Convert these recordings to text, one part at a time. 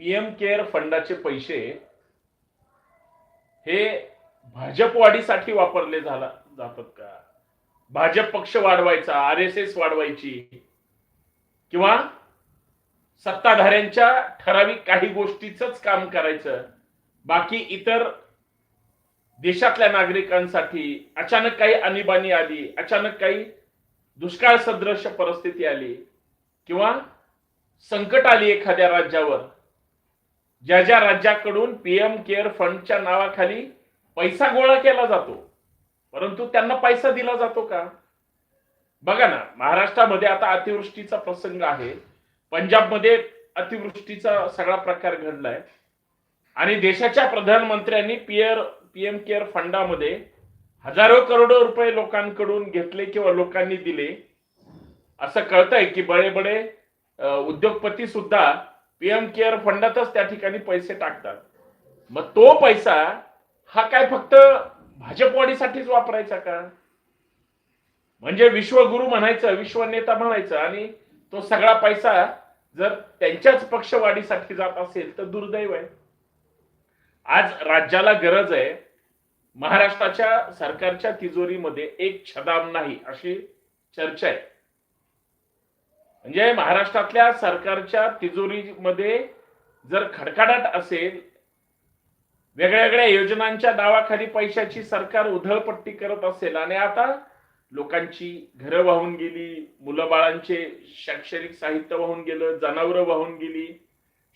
PM care फंडाचे पैसे हे भाजपवाढीसाठी वापरले झाला जातात का? भाजप पक्ष वाढवायचा आर एस एस वाढवायची किंवा सत्ताधाऱ्यांच्या ठराविक काही गोष्टीच काम करायचं बाकी इतर देशातल्या नागरिकांसाठी अचानक काही आणीबाणी आली अचानक काही दुष्काळ सदृश परिस्थिती आली किंवा संकट आली एखाद्या राज्यावर ज्या ज्या राज्याकडून पीएम केअर फंडच्या नावाखाली पैसा गोळा केला जातो परंतु त्यांना पैसा दिला जातो का? बघा ना महाराष्ट्रामध्ये आता अतिवृष्टीचा प्रसंग आहे. पंजाबमध्ये अतिवृष्टीचा सगळा प्रकार घडलाय. आणि देशाच्या प्रधानमंत्र्यांनी पीएर पीएम केअर फंडामध्ये हजारो करोडो रुपये लोकांकडून घेतले किंवा लोकांनी दिले. असं कळतंय की बडे बडे उद्योगपती सुद्धा पीएम केअर फंडातच त्या ठिकाणी पैसे टाकतात. मग तो पैसा हा काय फक्त भाजपवाडीसाठीच वापरायचा का? म्हणजे विश्वगुरु म्हणायचं विश्वनेता म्हणायचं आणि तो सगळा पैसा जर त्यांच्याच पक्षवाढीसाठी जात असेल तर दुर्दैव आहे. आज राज्याला गरज आहे महाराष्ट्राच्या सरकारच्या तिजोरीमध्ये एक छदाम नाही अशी चर्चा आहे. म्हणजे महाराष्ट्रातल्या सरकारच्या तिजोरीमध्ये जर खडखडाट असेल वेगळ्या वेगळ्या योजनांच्या नावाखाली पैशाची सरकार उधळपट्टी करत असेल आणि आता लोकांची घरं वाहून गेली मुलं बाळांचे शैक्षणिक साहित्य वाहून गेलं जनावरं वाहून गेली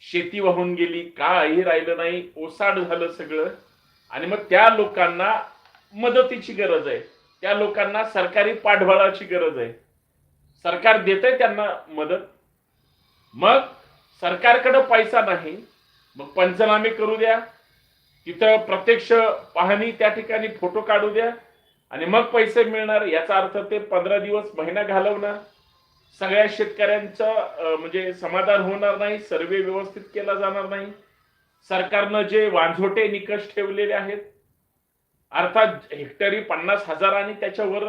शेती वाहून गेली काही राहिलं नाही ओसाड झालं सगळं. आणि मग त्या लोकांना मदतीची गरज आहे. त्या लोकांना सरकारी पाठबळाची गरज आहे. सरकार देतंय त्यांना मदत. मग सरकारकडे पैसा नाही मग पंचनामे करू द्या. तिथं प्रत्यक्ष पाहणी त्या ठिकाणी फोटो काढू द्या. आणि मग पैसे मिळणार याचा अर्थ ते पंधरा दिवस महिना घालवणार. सगळ्या शेतकऱ्यांचं म्हणजे समाधान होणार नाही सर्वे व्यवस्थित केला जाणार नाही. सरकारनं जे वांझोटे निकष ठेवलेले आहेत अर्थात हेक्टरी पन्नास हजार आणि त्याच्यावर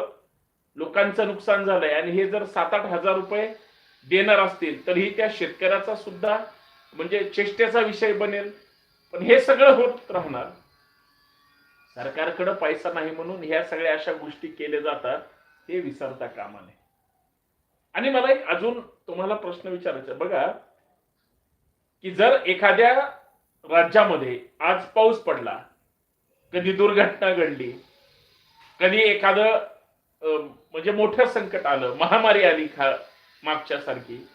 लोकांचं नुकसान झालंय. आणि हे जर सात आठ हजार रुपये देणार असतील तर ही त्या शेतकऱ्याचा सुद्धा म्हणजे चेष्टेचा विषय बनेल. पण हे सगळं होत राहणार. सरकारकडे पैसा नाही म्हणून ह्या सगळ्या अशा गोष्टी केल्या जातात हे विसरता कामा नये. आणि मला एक अजून तुम्हाला प्रश्न विचारायचा बघा की जर एखाद्या राज्यामध्ये आज पाऊस पडला कधी दुर्घटना घडली कधी एखादं म्हणजे मोठं संकट आलं. महामारी आली खा मागच्या सारखी.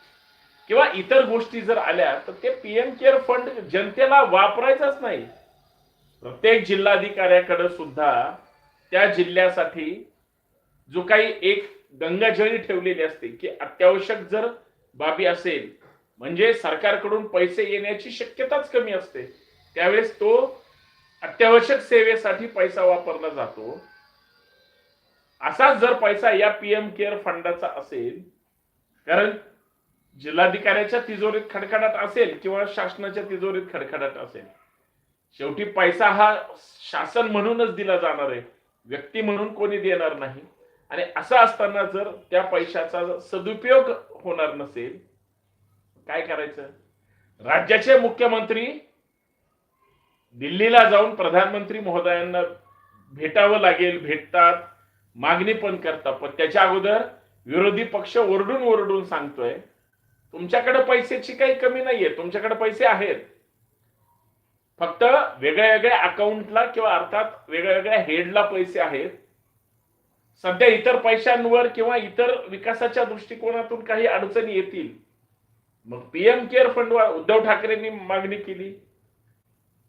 किंवा इतर गोष्टी जर आल्या तर ते पीएम केअर फंड जनतेला वापरायचाच नाही. प्रत्येक जिल्हाधिकाऱ्याकडे सुद्धा त्या जिल्ह्यासाठी जो काही एक गंगाजळी ठेवलेली असते की अत्यावश्यक जर बाबी असेल म्हणजे सरकारकडून पैसे येण्याची शक्यताच कमी असते. त्यावेळेस तो अत्यावश्यक सेवेसाठी पैसा वापरला जातो. असाच जर पैसा या पीएम केअर फंडाचा असेल कारण जिल्हाधिकाऱ्याच्या तिजोरीत खडखडाट असेल किंवा शासनाच्या तिजोरीत खडखडाट असेल शेवटी पैसा हा शासन म्हणूनच दिला जाणार आहे. व्यक्ती म्हणून कोणी देणार नाही. आणि असं असताना जर त्या पैशाचा सदुपयोग होणार नसेल काय करायचं? राज्याचे मुख्यमंत्री दिल्लीला जाऊन प्रधानमंत्री महोदयांना भेटावं लागेल भेटतात. मागणी पण करता. पण त्याच्या अगोदर विरोधी पक्ष ओरडून ओरडून सांगतोय तुमच्याकडे पैशाची काही कमी नाहीये तुमच्याकडे पैसे आहेत. फक्त वेगळ्या वेगळ्या अकाउंटला किंवा अर्थात वेगळ्या वेगळ्या हेडला पैसे आहेत. सध्या इतर पैशांवर किंवा इतर विकासाच्या दृष्टिकोनातून काही अडचणी येतील. मग पीएम केअर फंड उद्धव ठाकरेंनी मागणी केली.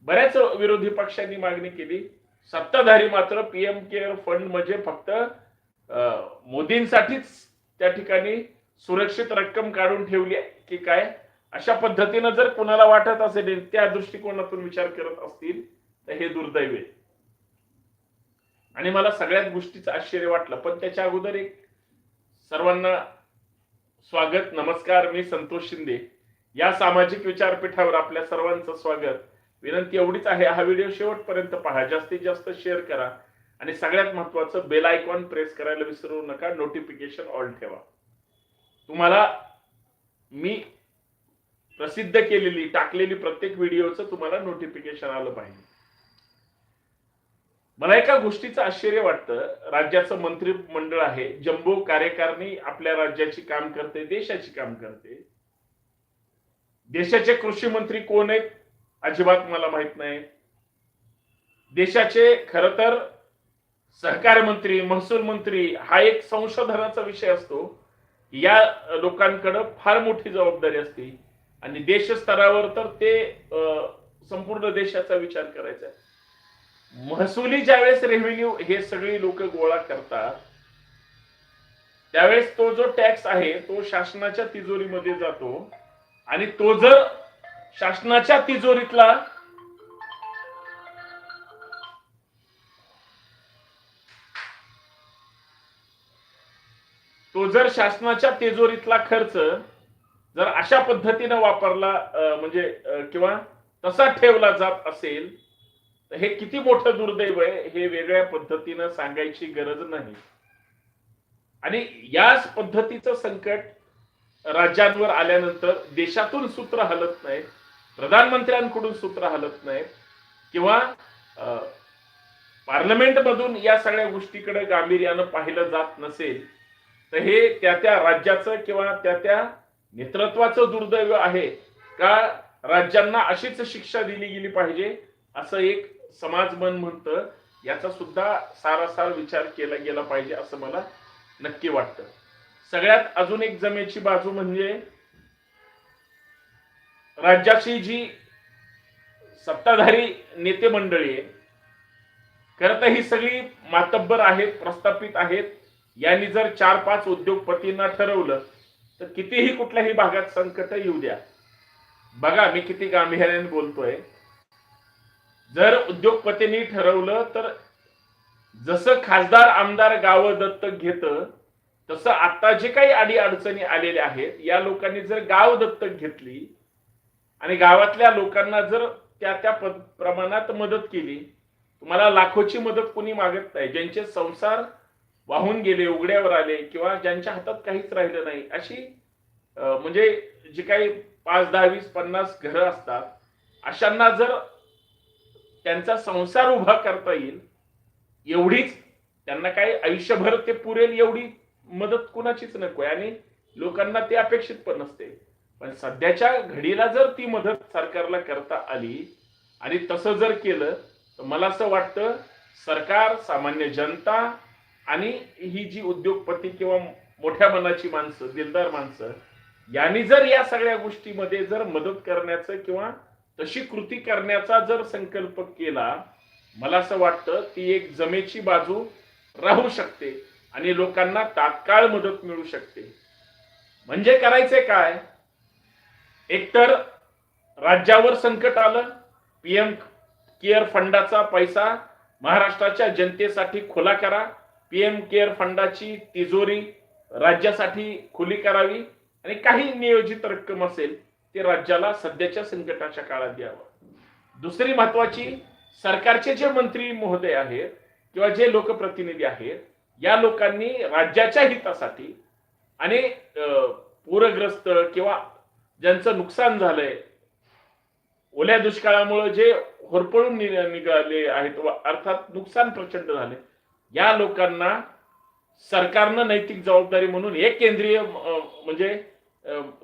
बऱ्याच विरोधी पक्षांनी मागणी केली. सत्ताधारी मात्र पीएम केअर फंड म्हणजे फक्त मोदींसाठीच त्या ठिकाणी सुरक्षित रक्कम काढून ठेवली आहे की काय? अशा पद्धतीनं जर कोणाला वाटत असेल त्या दृष्टिकोनातून विचार करत असतील तर हे दुर्दैव आहे. आणि मला सगळ्याच गोष्टीचं आश्चर्य वाटलं पण त्याच्या अगोदर एक सर्वांना स्वागत नमस्कार मी संतोष शिंदे. या सामाजिक विचारपीठावर आपल्या सर्वांचं स्वागत. विनंती एवढीच आहे हा व्हिडिओ शेवटपर्यंत पहा. जास्तीत जास्त शेअर करा. आणि सगळ्यात महत्वाचं बेल आयकॉन प्रेस करायला विसरू नका. नोटिफिकेशन ऑल ठेवा. तुम्हाला मी प्रसिद्ध केलेली टाकलेली प्रत्येक व्हिडिओचं तुम्हाला नोटिफिकेशन आलं पाहिजे. मला एका गोष्टीचं आश्चर्य वाटतं. राज्याचं मंत्रिमंडळ आहे. जम्बो कार्यकारणी आपल्या राज्याची काम करते देशाची काम करते. देशाचे कृषी मंत्री कोण आहेत? अजिबात मला माहीत नाही. देशाचे खर तर सहकार मंत्री महसूल मंत्री हा एक संशोधनाचा विषय असतो. या लोकांकडे फार मोठी जबाबदारी असते. आणि देश स्तरावर तर ते अं, संपूर्ण देशाचा विचार करायचा आहे. महसुली ज्यावेळेस रेव्हेन्यू हे सगळी लोक गोळा करतात त्यावेळेस तो जो टॅक्स आहे तो शासनाच्या तिजोरीमध्ये जातो. आणि तो जर शासनाच्या तिजोरीतला तो जर शासनाच्या तिजोरीतला खर्च जर अशा पद्धतीनं वापरला म्हणजे किंवा तसा ठेवला जात असेल तर हे किती मोठं दुर्दैव आहे हे वेगळ्या पद्धतीनं सांगायची गरज नाही. आणि याच पद्धतीचं संकट राज्यांवर आल्यानंतर देशातून सूत्र हलत नाही. प्रधानमंत्र्यांकडून सूत्र हलत नाहीत. किंवा अं, पार्लमेंटमधून या सगळ्या गोष्टीकडे गांभीर्यानं पाहिलं जात नसेल तर हे त्या त्या राज्याचं किंवा त्या त्या नेतृत्वाचं दुर्दैव आहे का राज्यांना अशीच शिक्षा दिली गेली पाहिजे असं एक समाज मन म्हणतं. याचा सुद्धा सारासार विचार केला गेला पाहिजे असं मला नक्की वाटतं. सगळ्यात अजून एक जमेची बाजू म्हणजे राज्याची जी सत्ताधारी नेते मंडळी आहे खरं तर ही सगळी मातब्बर आहेत प्रस्थापित आहेत. यांनी जर चार पाच उद्योगपतींना ठरवलं तर कितीही कुठल्याही भागात संकट येऊ द्या. बघा मी किती गांभीर्याने बोलतोय. जर उद्योगपतींनी ठरवलं तर जसं खासदार आमदार गावं दत्तक घेत तसं आता जे काही अडी अडचणी आलेल्या आहेत या लोकांनी जर गाव दत्तक घेतली आणि गावातल्या लोकांना जर त्या त्या प्रमाणात मदत केली तुम्हाला लाखोची मदत कोणी मागत नाही. ज्यांचे संसार वाहून गेले उघड्यावर आले किंवा ज्यांच्या हातात काहीच राहिलं नाही अशी म्हणजे जी काही पाच दहा वीस पन्नास घरं असतात अशांना जर त्यांचा संसार उभा करता येईल एवढीच त्यांना काही आयुष्यभर ते पुरेल एवढी मदत कुणाचीच नको आहे. आणि लोकांना ते अपेक्षित पण नसते. पण सध्याच्या घडीला जर ती मदत सरकारला करता आली आणि तसं जर केलं तर मला असं वाटतं सरकार सामान्य जनता आणि ही जी उद्योगपती किंवा मोठ्या मनाची माणसं दिलदार माणसं यांनी जर या सगळ्या गोष्टीमध्ये जर मदत करण्याचं किंवा तशी कृती करण्याचा जर संकल्प केला मला असं वाटतं ती एक जमेची बाजू राहू शकते आणि लोकांना तात्काळ मदत मिळू शकते. म्हणजे करायचे काय? एकतर राज्यावर संकट आलं पीएम केअर फंडाचा पैसा महाराष्ट्राच्या जनतेसाठी खुला करा पीएम केअर फंडाची तिजोरी राज्यासाठी खुली करावी आणि काही नियोजित रक्कम असेल ते राज्याला सध्याच्या संकटाच्या काळात द्यावं. दुसरी महत्वाची सरकारचे जे मंत्री महोदय आहेत किंवा जे लोकप्रतिनिधी आहेत या लोकांनी राज्याच्या हितासाठी आणि अं, पूरग्रस्त किंवा ज्यांचं नुकसान झालंय ओल्या दुष्काळामुळे जे होरपळून निघाले आहेत अर्थात नुकसान प्रचंड झाले या लोकांना सरकारनं नैतिक जबाबदारी म्हणून एक केंद्रीय म्हणजे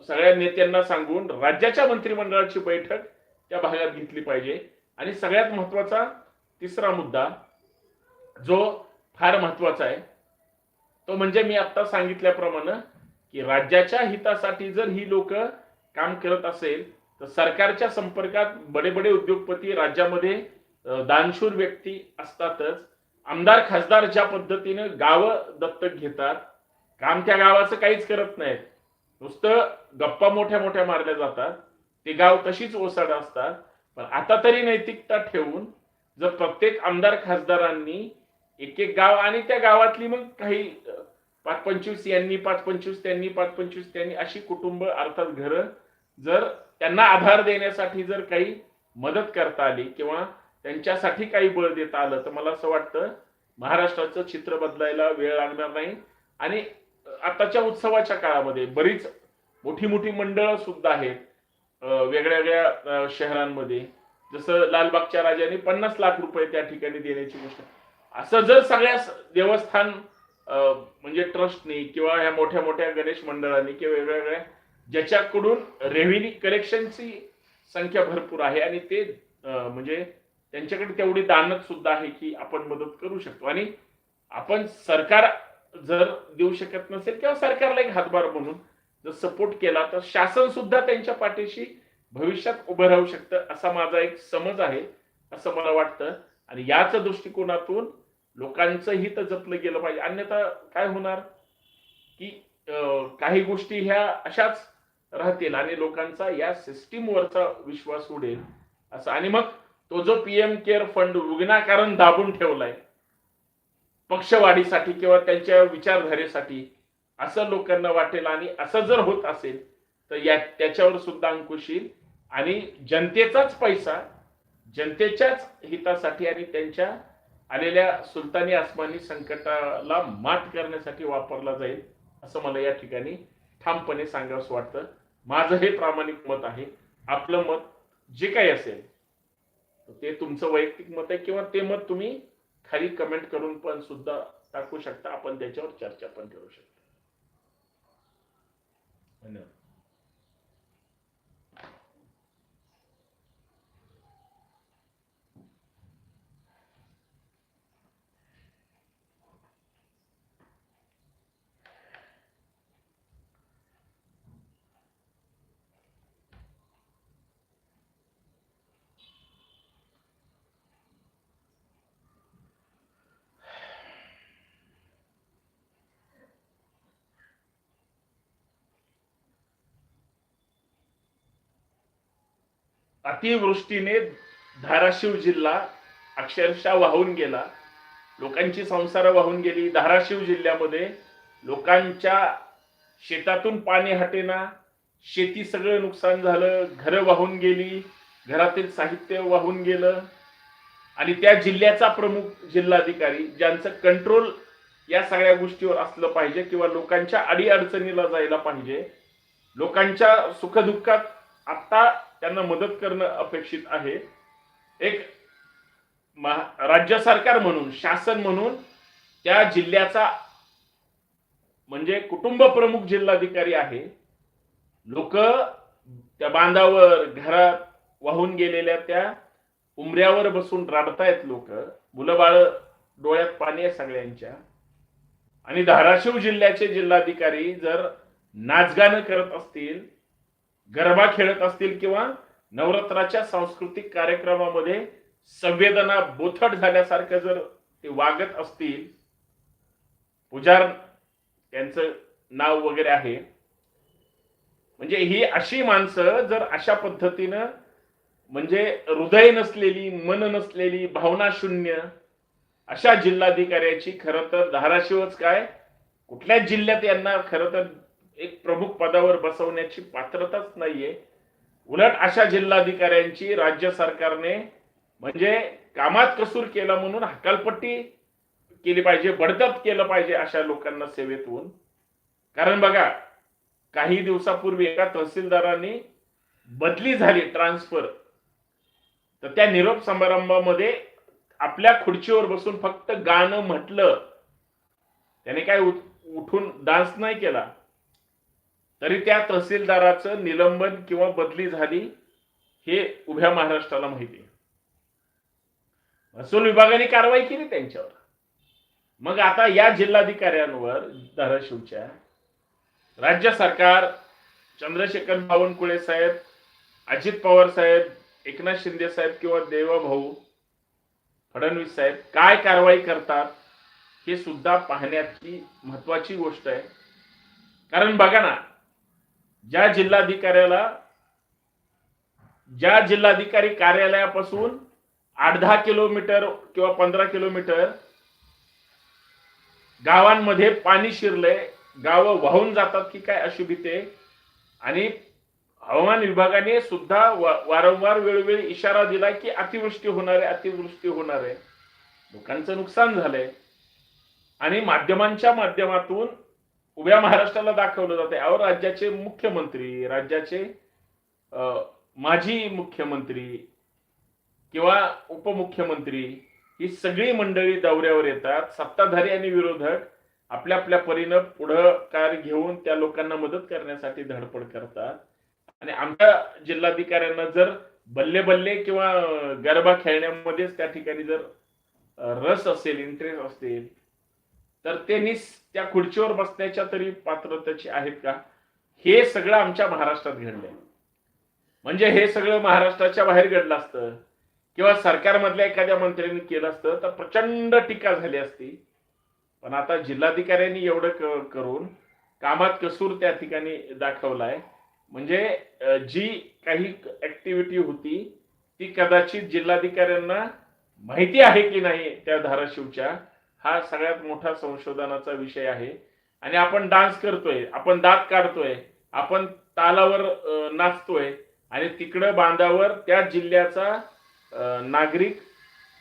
सगळ्या नेत्यांना सांगून राज्याच्या मंत्रिमंडळाची बैठक त्या भागात घेतली पाहिजे. आणि सगळ्यात महत्त्वाचा तिसरा मुद्दा जो फार महत्त्वाचा आहे तो म्हणजे मी आता सांगितल्याप्रमाणे की राज्याच्या हितासाठी जर ही लोक काम करत असेल तर सरकारच्या संपर्कात बडे बडे उद्योगपती राज्यामध्ये दानशूर व्यक्ती असतातच. आमदार खासदार ज्या पद्धतीनं गावं दत्तक घेतात काम त्या गावाचं काहीच करत नाहीत. नुसतं गप्पा मोठ्या मोठ्या मारल्या जातात. ते गाव तशीच ओसाड असतात. पण आता तरी नैतिकता ठेवून जर प्रत्येक आमदार खासदारांनी एक एक गाव आणि त्या गावातली मग काही पाच पंचवीस यांनी पाच पंचवीस त्यांनी पाच पंचवीस त्यांनी अशी कुटुंब अर्थात घरं जर त्यांना आधार देण्यासाठी जर काही मदत करता आली किंवा त्यांच्यासाठी काही बळ देता आलं तर मला असं वाटतं महाराष्ट्राचं चित्र बदलायला वेळ लागणार नाही. आणि आताच्या उत्सवाच्या काळामध्ये बरीच मोठी मोठी मंडळं सुद्धा आहेत वेगळ्या वेगळ्या शहरांमध्ये. जसं लालबागच्या राजाने पन्नास लाख रुपये त्या ठिकाणी देण्याची गोष्ट असं जर सगळ्या देवस्थान म्हणजे ट्रस्टनी किंवा ह्या मोठ्या मोठ्या गणेश मंडळांनी किंवा वेगळ्या वेगळ्या ज्याच्याकडून रेव्हेन्यू कलेक्शनची संख्या भरपूर आहे आणि ते म्हणजे त्यांच्याकडे तेवढी दानत सुद्धा आहे की आपण मदत करू शकतो. आणि आपण सरकार जर देऊ शकत नसेल किंवा सरकारला एक हातभार म्हणून जर सपोर्ट केला तर शासन सुद्धा त्यांच्या पाठीशी भविष्यात उभं राहू शकतं असा माझा एक समज आहे असं मला वाटतं. आणि याच दृष्टिकोनातून लोकांचं हित जपलं गेलं पाहिजे. अन्यथा काय होणार? की काही गोष्टी ह्या अशाच राहतील आणि लोकांचा या सिस्टीमवरचा विश्वास उडेल असं. आणि मग तो जो पीएम केअर फंड विनाकारण दाबून ठेवलाय पक्षवाढीसाठी किंवा त्यांच्या विचारधारेसाठी असं लोकांना वाटेल आणि असं जर होत असेल तर या त्याच्यावर सुद्धा अंकुश येईल. आणि जनतेचाच पैसा जनतेच्याच हितासाठी आणि त्यांच्या आलेल्या सुलतानी आसमानी संकटाला मात करण्यासाठी वापरला जाईल असं मला या ठिकाणी ठामपणे सांगावंसं वाटतं. माझं हे प्रामाणिक मत आहे. आपलं मत जे काही असेल ते तुमचं वैयक्तिक मत आहे किंवा ते मत तुम्ही खाली कमेंट करून पण सुद्धा टाकू शकता. आपण त्याच्यावर चर्चा पण करू शकता. धन्यवाद. अतिवृष्टीने धाराशिव जिल्हा अक्षरशः वाहून गेला. लोकांची संसार वाहून गेली. धाराशिव जिल्ह्यामध्ये लोकांच्या शेतातून पाणी हटेना. शेती सगळं नुकसान झालं. घरं वाहून गेली. घरातील साहित्य वाहून गेलं. आणि त्या जिल्ह्याचा प्रमुख जिल्हाधिकारी ज्यांचं कंट्रोल या सगळ्या गोष्टीवर असलं पाहिजे किंवा लोकांच्या अडीअडचणीला जायला पाहिजे लोकांच्या सुखदुःखात आता त्यांना मदत करणं अपेक्षित आहे. एक राज्य सरकार म्हणून शासन म्हणून त्या जिल्ह्याचा म्हणजे कुटुंब प्रमुख जिल्हाधिकारी आहे. लोक त्या बांधावर घरात वाहून गेलेल्या त्या उमऱ्यावर बसून रडतायत लोक. मुलं बाळ डोळ्यात पाणी आहे सगळ्यांच्या. आणि धाराशिव जिल्ह्याचे जिल्हाधिकारी जर नाचगाणं करत असतील गरबा खेळत असतील किंवा नवरात्राच्या सांस्कृतिक कार्यक्रमामध्ये संवेदना बोथट झाल्यासारखं जर ते वागत असतील पुजार त्यांचं नाव वगैरे आहे. म्हणजे ही अशी माणसं जर अशा पद्धतीनं म्हणजे हृदय नसलेली मन नसलेली भावना शून्य अशा जिल्हाधिकाऱ्याची खरं तर धाराशिवच काय? कुठल्याच जिल्ह्यात यांना खरं तर एक प्रमुख पदावर बसवण्याची पात्रताच नाहीये. उलट अशा जिल्हाधिकाऱ्यांची राज्य सरकारने म्हणजे कामात कसूर केला म्हणून हकालपट्टी केली पाहिजे बडतप केलं पाहिजे अशा लोकांना सेवेतून कारण बघा काही दिवसापूर्वी एका तहसीलदारांनी बदली झाली ट्रान्सफर. तर त्या निरोप समारंभामध्ये आपल्या खुर्चीवर बसून फक्त गाणं म्हटलं. त्याने काय उठून डान्स नाही केला. तरी त्या तहसीलदाराचं निलंबन किंवा बदली झाली हे उभ्या महाराष्ट्राला माहिती आहे. महसूल विभागाने कारवाई केली त्यांच्यावर. मग आता या जिल्हाधिकाऱ्यांवर धाराशिवच्या राज्य सरकार चंद्रशेखर बावनकुळे साहेब अजित पवार साहेब एकनाथ शिंदे साहेब किंवा देवभाऊ फडणवीस साहेब काय कारवाई करतात हे सुद्धा पाहण्याची महत्वाची गोष्ट आहे. कारण बघा ना ज्या जिल्हाधिकाऱ्याला ज्या जिल्हाधिकारी कार्यालयापासून आठ दहा किलोमीटर किंवा पंधरा किलोमीटर गावांमध्ये पाणी शिरलंय गावं वाहून जातात की काय अशी भीते आहे? आणि हवामान विभागाने सुद्धा वारंवार वेळोवेळी इशारा दिला की अतिवृष्टी होणार आहे अतिवृष्टी होणार आहे. लोकांचं नुकसान झालंय. आणि माध्यमांच्या माध्यमातून उभ्या महाराष्ट्राला दाखवलं जाते अहो राज्याचे मुख्यमंत्री राज्याचे माजी मुख्यमंत्री किंवा उपमुख्यमंत्री ही सगळी मंडळी दौऱ्यावर येतात. सत्ताधारी आणि विरोधक आपल्या आपल्या परीनं पुढाकार घेऊन त्या लोकांना मदत करण्यासाठी धडपड करतात. आणि आमच्या जिल्हाधिकाऱ्यांना जर बल्ले बल्ले किंवा गरबा खेळण्यामध्येच त्या ठिकाणी जर रस असेल इंटरेस्ट असेल तर त्यांनी त्या खुर्चीवर बसण्याच्या तरी पात्रतेची आहेत का? हे सगळं आमच्या महाराष्ट्रात घडलंय. म्हणजे हे सगळं महाराष्ट्राच्या बाहेर घडलं असतं किंवा सरकारमधल्या एखाद्या मंत्र्यांनी केलं असतं तर प्रचंड टीका झाली असती. पण आता जिल्हाधिकाऱ्यांनी एवढं करून कामात कसूर त्या ठिकाणी दाखवलाय. म्हणजे जी काही ऍक्टिव्हिटी होती ती कदाचित जिल्हाधिकाऱ्यांना माहिती आहे की नाही त्या धाराशिवच्या? हा सगळ्यात मोठा संशोधनाचा विषय आहे. आणि आपण डान्स करतोय आपण दात काढतोय आपण तालावर नाचतोय आणि तिकडं बांधावर त्या जिल्ह्याचा नागरिक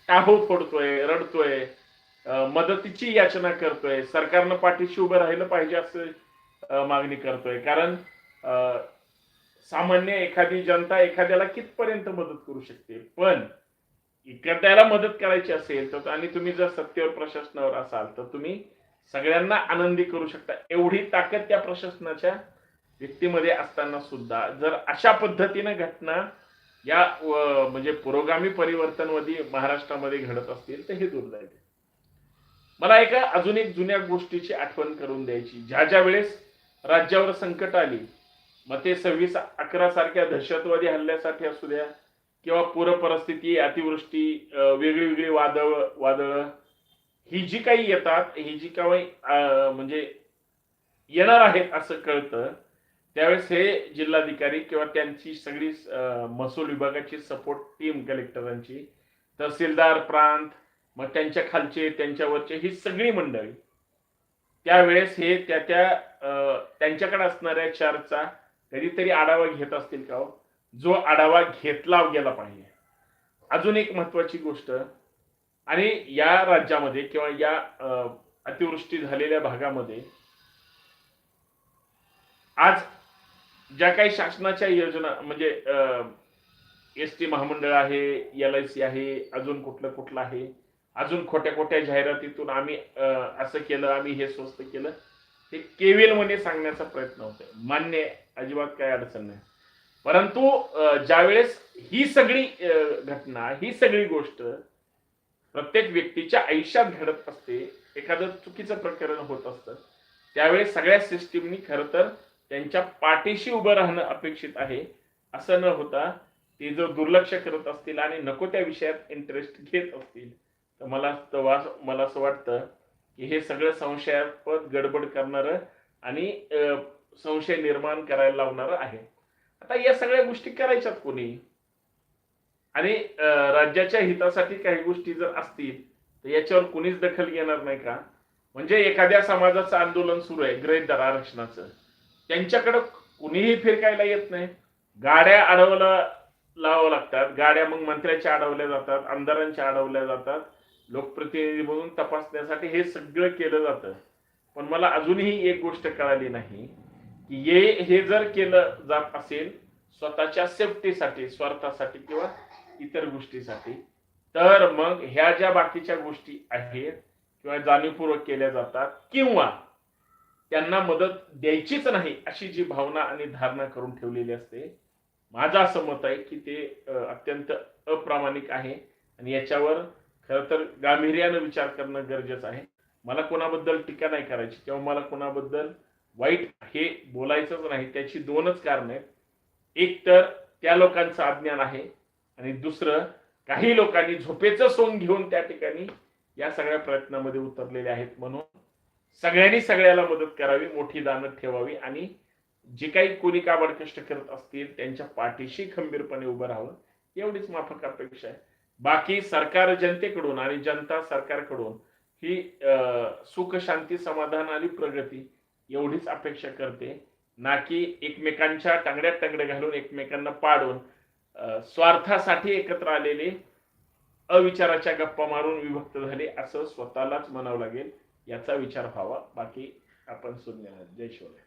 टाहो फोडतोय रडतोय मदतीची याचना करतोय. सरकारनं पाठीशी उभं राहिलं पाहिजे असं मागणी करतोय. कारण सामान्य एखादी जनता एखाद्याला कितपर्यंत मदत करू शकते? पण एखाद्याला मदत करायची असेल तर आणि तुम्ही जर सत्तेवर प्रशासनावर असाल तर तुम्ही सगळ्यांना आनंदी करू शकता. एवढी ताकद त्या प्रशासनाच्या व्यक्तीमध्ये असताना सुद्धा जर अशा पद्धतीने घटना या म्हणजे पुरोगामी परिवर्तनवादी महाराष्ट्रामध्ये घडत असतील तर हे दुर्दैव मला एका अजून एक जुन्या गोष्टीची आठवण करून द्यायची. ज्या ज्या वेळेस राज्यावर संकट आली मग ते सव्वीस अकरा सारख्या दहशतवादी हल्ल्यासाठी असू द्या किंवा पूर परिस्थिती अतिवृष्टी वेगळी वेगळी वादळ वादळ ही जी काही येतात ही जी काही म्हणजे येणार आहेत असं कळतं त्यावेळेस हे जिल्हाधिकारी किंवा त्यांची सगळी महसूल विभागाची सपोर्ट टीम कलेक्टरांची तहसीलदार प्रांत मग त्यांच्या खालचे त्यांच्यावरचे ही सगळी मंडळी त्यावेळेस हे त्या त्या त्यांच्याकडे असणाऱ्या चारचा कधीतरी आढावा घेत असतील का हो? जो आढावा घेतला गेला पाहिजे. अजून एक महत्वाची गोष्ट आणि या राज्यामध्ये किंवा या अतिवृष्टी झालेल्या भागामध्ये आज ज्या काही शासनाच्या योजना म्हणजे एस टी महामंडळ आहे एल आय सी आहे अजून कुठलं कुठलं आहे अजून खोट्या खोट्या जाहिरातीतून आम्ही असं केलं आम्ही हे स्वस्त केलं हे केविलमध्ये सांगण्याचा प्रयत्न होतोय. मान्य अजिबात काय अडचण नाही. परंतु ज्यावेळेस ही सगळी घटना ही सगळी गोष्ट प्रत्येक व्यक्तीच्या आयुष्यात घडत असते एखादं चुकीचं प्रकरण होत असतं त्यावेळेस सगळ्या सिस्टीमनी खरं तर त्यांच्या पाठीशी उभं राहणं अपेक्षित आहे. असं न होता ते जर दुर्लक्ष करत असतील आणि नको त्या विषयात इंटरेस्ट घेत असतील तर मला वा- मला असं वाटतं की हे सगळं संशयास्पद गडबड करणारं आणि संशय निर्माण करायला लावणारं आहे. आता या सगळ्या गोष्टी करायच्यात कोणी? आणि राज्याच्या हितासाठी काही गोष्टी जर असतील तर याच्यावर कुणीच दखल घेणार नाही का? म्हणजे एखाद्या समाजाचं आंदोलन सुरू आहे ग्रहित दर आरक्षणाचं. त्यांच्याकडं कुणीही फिरकायला येत नाही. गाड्या अडवला लावावं लागतात. गाड्या मग मंत्र्याच्या अडवल्या जातात आमदारांच्या अडवल्या जातात. लोकप्रतिनिधी म्हणून तपासण्यासाठी हे सगळं केलं जातं. पण मला अजूनही एक गोष्ट कळाली नाही. की हे हे जर केलं जात असेल स्वतःच्या सेफ्टीसाठी स्वार्थासाठी किंवा इतर गोष्टीसाठी तर मग ह्या ज्या बाकीच्या गोष्टी आहेत किंवा जाणीवपूर्वक केल्या जातात किंवा त्यांना मदत द्यायचीच नाही अशी जी भावना आणि धारणा करून ठेवलेली असते माझं असं मत आहे की ते अत्यंत अप्रामाणिक आहे आणि याच्यावर खरं तर गांभीर्यानं विचार करणं गरजेचं आहे. मला कोणाबद्दल टीका नाही करायची किंवा मला कोणाबद्दल वाईट हे बोलायचंच नाही. त्याची दोनच कारण आहेत. एक तर त्या लोकांचं अज्ञान आहे आणि दुसरं काही लोकांनी झोपेचं सोंग घेऊन त्या ठिकाणी या सगळ्या प्रयत्नामध्ये उतरलेले आहेत म्हणून सगळ्यांनी सगळ्याला मदत करावी मोठी दानत ठेवावी आणि जे काही कोणी काबड कष्ट करत असतील त्यांच्या पाठीशी खंबीरपणे उभं राहावं एवढीच माफक अपेक्षा आहे. बाकी सरकार जनतेकडून आणि जनता सरकारकडून ही अं, सुख शांती समाधान आणि प्रगती एवढीच अपेक्षा करते ना की एकमेकांच्या टांगड्यात टांगडे घालून एकमेकांना पाडून स्वार्थासाठी एकत्र आलेले अविचाराच्या गप्पा मारून विभक्त झाले असं स्वतःलाच म्हणावं लागेल. याचा विचार व्हावा. बाकी आपण शून्य जय शिवराय.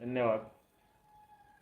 धन्यवाद.